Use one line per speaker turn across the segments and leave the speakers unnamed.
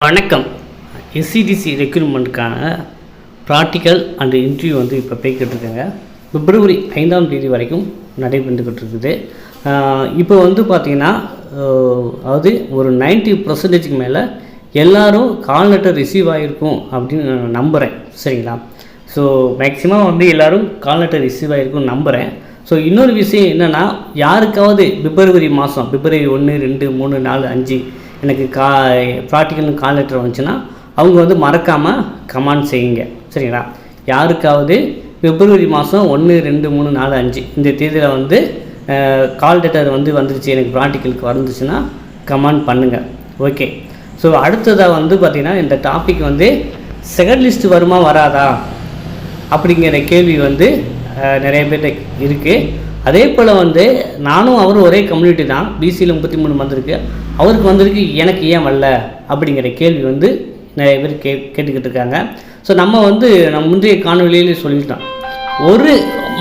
வணக்கம். எஸ்சிடிசி ரெக்ரூட்மெண்ட்டுக்கான practical and interview வந்து இப்போ போய்கிட்டு இருக்குங்க பிப்ரவரி ஐந்தாம் தேதி வரைக்கும் நடைபெற்றுக்கிட்டு இருக்குது இப்போ வந்து பார்த்திங்கன்னா அதாவது ஒரு 90% பர்சன்டேஜுக்கு மேலே எல்லோரும் கால் லெட்டர் ரிசீவ் ஆகிருக்கும் அப்படின்னு நான் நம்புகிறேன் சரிங்களா? ஸோ மேக்ஸிமம் வந்து எல்லாரும் கால் லெட்டர் ரிசீவ் ஆகிருக்கும் நம்புகிறேன் ஸோ இன்னொரு விஷயம் என்னென்னா யாருக்காவது பிப்ரவரி மாதம் பிப்ரவரி ஒன்று ரெண்டு மூணு நாலு அஞ்சு எனக்கு கா ப்ராக்டிக்கல் கால் லெட்டர் வந்துச்சுன்னா அவங்க வந்து மறக்காமல் கமெண்ட் செய்யுங்க. சரிங்களா? யாருக்காவது பிப்ரவரி மாதம் ஒன்று ரெண்டு மூணு நாலு அஞ்சு இந்த தேதியில் வந்து கால் லெட்டர் வந்து வந்துருச்சு எனக்கு ப்ராக்டிக்கலுக்கு வந்துச்சுன்னா கமெண்ட் பண்ணுங்கள் ஓகே ஸோ அடுத்ததாக வந்து பார்த்திங்கன்னா இந்த டாபிக் வந்து செகண்ட் லிஸ்ட் வருமா வராதா? அப்படிங்கிற கேள்வி வந்து நிறைய பேர்கிட்ட இருக்குது அதே போல் வந்து நானும் அவரும் ஒரே கம்யூனிட்டி தான். பிசியில் முப்பத்தி மூணு வந்திருக்கு அவருக்கு வந்திருக்கு எனக்கு ஏன் வரல? அப்படிங்கிற கேள்வி வந்து நிறைய பேர் கே கேட்டுக்கிட்டு இருக்காங்க. ஸோ நம்ம வந்து நம்ம முந்தைய காணொலியிலே சொல்லிட்டோம். ஒரு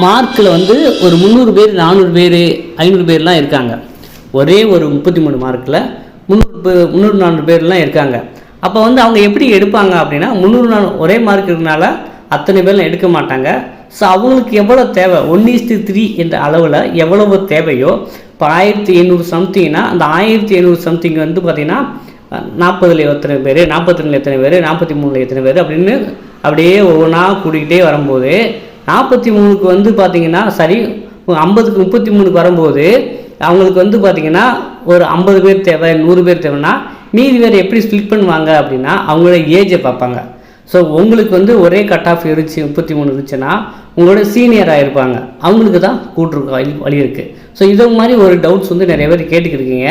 மார்க்கில் வந்து ஒரு முந்நூறு பேர் நானூறு பேர் ஐநூறு பேர்லாம் இருக்காங்க. ஒரே ஒரு முப்பத்தி மூணு மார்க்கில் முந்நூறு முந்நூறு நானூறு பேர்லாம் இருக்காங்க. அப்போ வந்து அவங்க எப்படி எடுப்பாங்க அப்படின்னா முந்நூறு நானூறு ஒரே மார்க் இருக்கனால அத்தனை பேர்லாம் எடுக்க மாட்டாங்க. ஸோ அவங்களுக்கு எவ்வளோ தேவை? ஒன் இஸ்டு த்ரீ என்ற அளவில் எவ்வளவு தேவையோ இப்போ ஆயிரத்தி எண்ணூறு சம்திங்னா அந்த ஆயிரத்தி எண்ணூறு சம்திங் வந்து பார்த்திங்கன்னா நாற்பதுல எத்தனை பேர் நாற்பத்தி ரெண்டில் எத்தனை பேர் நாற்பத்தி மூணில் எத்தனை பேர் அப்படின்னு அப்படியே ஒவ்வொன்றா கூட்டிக்கிட்டே வரும்போது நாற்பத்தி மூணுக்கு வந்து பார்த்திங்கன்னா சரி ஐம்பதுக்கு முப்பத்தி மூணுக்கு வரும்போது அவங்களுக்கு வந்து பார்த்திங்கன்னா ஒரு ஐம்பது பேர் தேவை நூறு பேர் தேவைன்னா மீதி பேர் எப்படி ஸ்பிளிட் பண்ணுவாங்க அப்படின்னா அவங்களோட ஏஜை பார்ப்பாங்க. ஸோ உங்களுக்கு வந்து ஒரே கட் ஆஃப் இருந்துச்சு முப்பத்தி மூணு இருந்துச்சுன்னா உங்களோட சீனியராக இருப்பாங்க அவங்களுக்கு தான் கூட்டுருக்கு வழி வழி இருக்குது ஸோ இது மாதிரி ஒரு டவுட்ஸ் வந்து நிறைய பேர் கேட்டுக்கிருக்கீங்க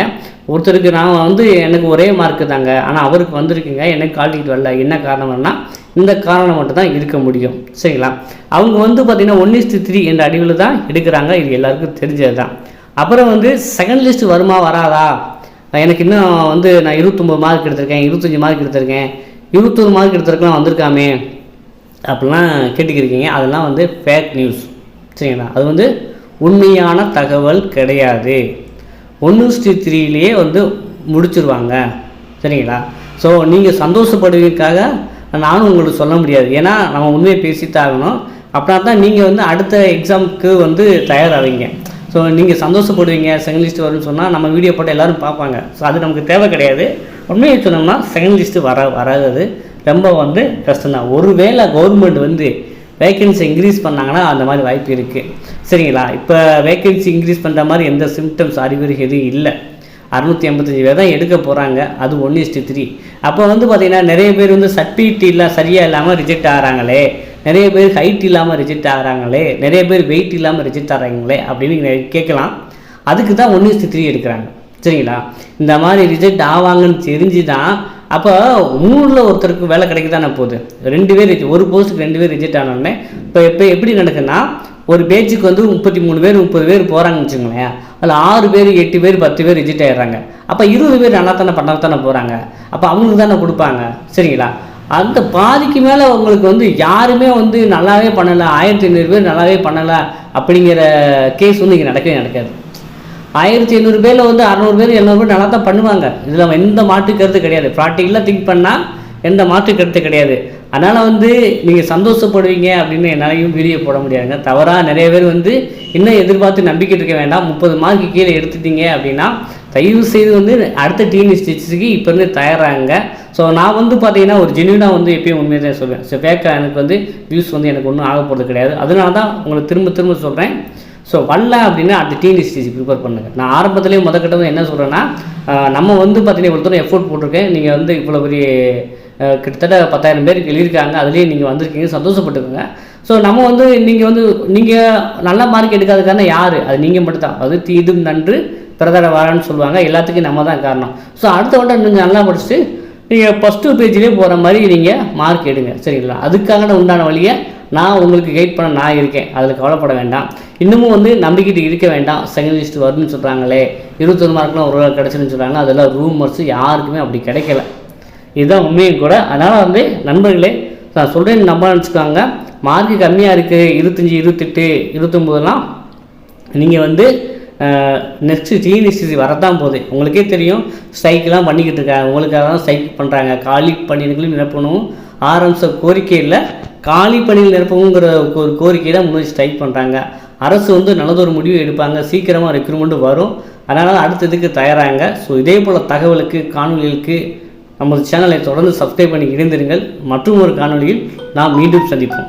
ஒருத்தருக்கு நான் வந்து எனக்கு ஒரே மார்க்கு தாங்க. ஆனால் அவருக்கு வந்திருக்குங்க. எனக்கு கால்டிக்கிட்டு வரல. என்ன காரணம்னா இந்த காரணம் மட்டும் தான் இருக்க முடியும். சரிங்களா? அவங்க வந்து பார்த்திங்கன்னா ஒன் இஸ்டு த்ரீ என்ற அடிவில் தான் எடுக்கிறாங்க. இது எல்லாருக்கும் தெரிஞ்சது தான். அப்புறம் வந்து செகண்ட் லிஸ்ட் வருமா வராதா? எனக்கு இன்னும் வந்து நான் இருபத்தொம்பது மார்க் எடுத்திருக்கேன் இருபத்தஞ்சி மார்க் எடுத்திருக்கேன். இருபத்தொரு மார்க் எடுத்துருக்கலாம் வந்திருக்காமே அப்படிலாம் கேட்டுக்கிருக்கீங்க. அதெல்லாம் வந்து ஃபேக் நியூஸ் சரிங்களா? அது வந்து உண்மையான தகவல் கிடையாது. ஒன்று ஸ்ரீ த்ரீலேயே வந்து முடிச்சிருவாங்க. சரிங்களா? ஸோ நீங்கள் சந்தோஷப்படுவதற்காக நானும் உங்களுக்கு சொல்ல முடியாது. ஏன்னா நம்ம உண்மையை பேசித்தாகணும். அப்படின்னா தான் நீங்கள் வந்து அடுத்த எக்ஸாமுக்கு வந்து தயாராகிங்க ஸோ நீங்கள் சந்தோஷப்படுவீங்க செகண்ட் லிஸ்ட் வரும்னு சொன்னால் நம்ம வீடியோ போட்டு எல்லோரும் பார்ப்பாங்க. ஸோ அது நமக்கு தேவை கிடையாது. உண்மையை சொன்னோம்னா செகண்ட் லிஸ்ட்டு வர வராது ரொம்ப வந்து கஷ்டம் தான் ஒருவேளை கவர்மெண்ட் வந்து வேக்கன்சி இன்க்ரீஸ் பண்ணாங்கன்னா அந்த மாதிரி வாய்ப்பு இருக்குது சரிங்களா? இப்போ வேக்கன்சி இன்க்ரீஸ் பண்ணுற மாதிரி எந்த சிம்டம்ஸ் அறிகுறி எதுவும் இல்லை. அறுநூற்றி எண்பத்தஞ்சு பேர் தான் எடுக்க போகிறாங்க அது ஒன் இஸ்டி த்ரீ அப்போ வந்து பார்த்திங்கன்னா நிறைய பேர் வந்து சர்டிஃபிகேட் இல்லை சரியாக இல்லாமல் ரிஜெக்ட் ஆகிறாங்களே. நிறைய பேர் ஹைட் இல்லாமல் ரிஜெக்ட் ஆகிறாங்களே. நிறைய பேர் வெயிட் இல்லாமல் ரிஜெக்ட் ஆகிறாங்களே அப்படின்னு கேட்கலாம். அதுக்கு தான் ஒன் இஸ்டி த்ரீ எடுக்கிறாங்க. சரிங்களா? இந்த மாதிரி ரிஜெக்ட் ஆவாங்கன்னு தெரிஞ்சு தான் அப்போ மூணில் ஒருத்தருக்கு வேலை கிடைக்க தானே போகுது. ரெண்டு பேர் ஒரு போஸ்ட்டுக்கு ரெண்டு பேர் ரிஜெக்ட் ஆனோடனே இப்போ இப்போ எப்படி நடக்குதுன்னா ஒரு பேச்சுக்கு வந்து முப்பத்தி மூணு பேர் முப்பது பேர் போகிறாங்கன்னு வச்சுக்கோங்களேன். அதில் ஆறு பேர் எட்டு பேர் பத்து பேர் ரிஜெக்ட் ஆயிடுறாங்க. அப்போ இருபது பேர் நல்லா தானே பண்ண தானே போகிறாங்க அப்போ அவங்களுக்கு தானே கொடுப்பாங்க. சரிங்களா? அந்த பாதிக்கு மேலே உங்களுக்கு வந்து யாருமே வந்து நல்லாவே பண்ணலை ஆயிரத்தி ஐநூறு பேர் நல்லாவே பண்ணலை அப்படிங்கிற கேஸ் வந்து இங்கே நடக்கவே நடக்காது. ஆயிரத்தி ஐநூறு பேரில் வந்து அறநூறு பேர் எழுநூறு பேர் நல்லா தான் பண்ணுவாங்க. இதில் எந்த மாற்று கருத்து கிடையாது. ப்ராக்டிக்கலாக திங்க் பண்ணால் எந்த மாற்று கருத்து கிடையாது. அதனால் வந்து நீங்கள் சந்தோஷப்படுவீங்க அப்படின்னு என்னாலையும் வீடியோ போட முடியாதுங்க. தவறாக நிறைய பேர் வந்து இன்னும் எதிர்பார்த்து நம்பிக்கை இருக்க வேண்டாம். முப்பது மார்க்கு கீழே எடுத்துட்டீங்க அப்படின்னா தயவு செய்து வந்து அடுத்த டிஎன் ஸ்டிச்சுக்கு இப்போ இருந்து தயாராங்க ஸோ நான் வந்து பார்த்தீங்கன்னா ஒரு ஜென்யூனாக வந்து எப்பயும் உண்மையை தான் சொல்லுவேன் ஸோ ஃபேக்காக எனக்கு வந்து வியூஸ் வந்து எனக்கு ஒன்றும் ஆக போகிறது கிடையாது. அதனால தான் உங்களுக்கு திரும்ப திரும்ப சொல்கிறேன் ஸோ வரல அப்படின்னா அடுத்த டிஎன்எஸ்டிசி ப்ரிப்பேர் பண்ணுங்கள் நான் ஆரம்பத்துலேயே முத கட்டது என்ன சொல்கிறேன்னா நம்ம வந்து பார்த்தீங்கன்னா இவ்வளோ தூரம் எஃபோர்ட் போட்டிருக்கேன். நீங்கள் வந்து இவ்வளோ பெரிய கிட்டத்தட்ட பத்தாயிரம் பேருக்கு எழுதியிருக்காங்க. அதுலேயே நீங்கள் வந்திருக்கீங்க. சந்தோஷப்பட்டுக்கோங்க. ஸோ நம்ம வந்து நீங்கள் வந்து நீங்கள் நல்ல மார்க் எடுக்காததுக்கான யார்? அது நீங்கள் மட்டும்தான். அது தீதும் நன்று பிரதர வாரான்னு சொல்லுவாங்க. எல்லாத்துக்கும் நம்ம தான் காரணம். ஸோ அடுத்த வட்டம் நீங்கள் நல்லா படிச்சுட்டு நீங்கள் ஃபஸ்ட் டூ பேஜ்லேயே போகிற மாதிரி நீங்கள் மார்க் எடுங்க. சரிங்களா? அதுக்கான உண்டான வழியை நான் உங்களுக்கு கைட் பண்ண நான் இருக்கேன். அதில் கவலைப்பட வேண்டாம். இன்னமும் வந்து நம்பிக்கிட்டு இருக்க வேண்டாம். செகண்ட் லிஸ்ட் வரும்னு சொல்கிறாங்களே இருபத்தொரு மார்க்லாம் ஒரு வேளை கிடச்சிருன்னு சொல்கிறாங்க அதெல்லாம் ரூமர்ஸ் யாருக்குமே அப்படி கிடைக்கல. இதுதான் உண்மையும் கூட. அதனால் வந்து நண்பர்களே நான் சொல்கிறேன்னு நம்ப நினச்சிக்கோங்க. மார்க்கு கம்மியாக இருக்குது இருபத்தஞ்சி இருபத்தெட்டு இருபத்தொம்போதுலாம் நீங்கள் வந்து நெக்ஸ்ட்டு டிஎன்எஸ்டிசி வரதான் போகுது. உங்களுக்கே தெரியும். ஸ்ட்ரைக்கெலாம் பண்ணிக்கிட்டு இருக்காங்க. உங்களுக்காக தான் ஸ்ட்ரைக் பண்ணுறாங்க காலி பணியிடங்களும் நிரப்பணும். ஆரம்பித்த கோரிக்கையில் காலி பணியில் நிரப்பவுங்கிற ஒரு கோரிக்கை தான் முன்னாடி ஸ்ட்ரைக் பண்ணுறாங்க அரசு வந்து நல்லதொரு முடிவு எடுப்பாங்க. சீக்கிரமாக ரெக்ரூட்மெண்ட் வரும். அதனால் அடுத்ததுக்கு தயாராங்க. ஸோ இதே போல் தகவலுக்கு காணொலிகளுக்கு நமது சேனலை தொடர்ந்து சப்ஸ்கிரைப் பண்ணி இணைந்திருங்கள். மற்றும் ஒரு காணொளியில் நாம் மீண்டும் சந்திப்போம்.